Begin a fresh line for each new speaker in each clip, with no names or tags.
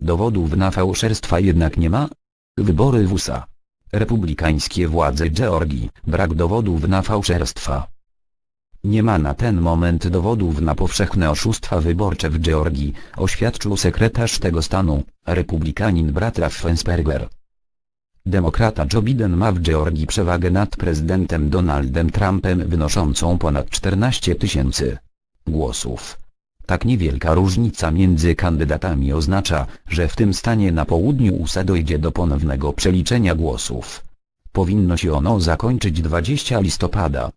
Dowodów na fałszerstwa jednak nie ma? Wybory w USA. Republikańskie władze Georgii, brak dowodów na fałszerstwa. Nie ma na ten moment dowodów na powszechne oszustwa wyborcze w Georgii, oświadczył sekretarz tego stanu, republikanin Brad Raffensperger. Demokrata Joe Biden ma w Georgii przewagę nad prezydentem Donaldem Trumpem wynoszącą ponad 14 tysięcy głosów. Tak niewielka różnica między kandydatami oznacza, że w tym stanie na południu USA dojdzie do ponownego przeliczenia głosów. Powinno się ono zakończyć 20 listopada.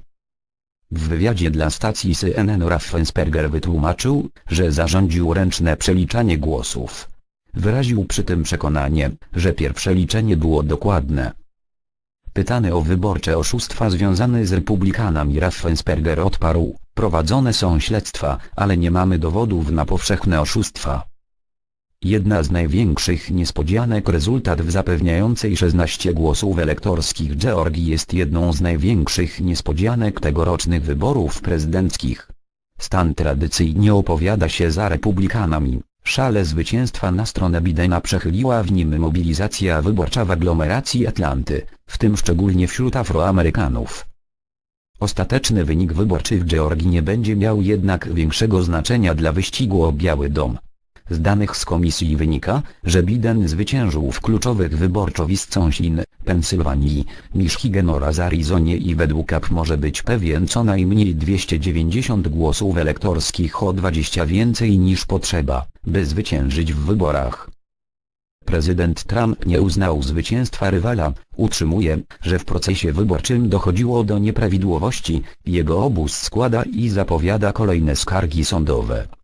W wywiadzie dla stacji CNN Raffensperger wytłumaczył, że zarządził ręczne przeliczanie głosów. Wyraził przy tym przekonanie, że pierwsze liczenie było dokładne. Pytany o wyborcze oszustwa związane z republikanami Raffensperger odparł, prowadzone są śledztwa, ale nie mamy dowodów na powszechne oszustwa. Jedna z największych niespodzianek rezultat w zapewniającej 16 głosów elektorskich Georgii jest jedną z największych niespodzianek tegorocznych wyborów prezydenckich. Stan tradycyjnie opowiada się za republikanami, szale zwycięstwa na stronę Bidena przechyliła w nim mobilizacja wyborcza w aglomeracji Atlanty, w tym szczególnie wśród Afroamerykanów. Ostateczny wynik wyborczy w Georgii nie będzie miał jednak większego znaczenia dla wyścigu o Biały Dom. Z danych z komisji wynika, że Biden zwyciężył w kluczowych wyborczowiscąsin, Pensylwanii, Michigan oraz Arizonie i według AP może być pewien co najmniej 290 głosów elektorskich o 20 więcej niż potrzeba, by zwyciężyć w wyborach. Prezydent Trump nie uznał zwycięstwa rywala, utrzymuje, że w procesie wyborczym dochodziło do nieprawidłowości, jego obóz składa i zapowiada kolejne skargi sądowe.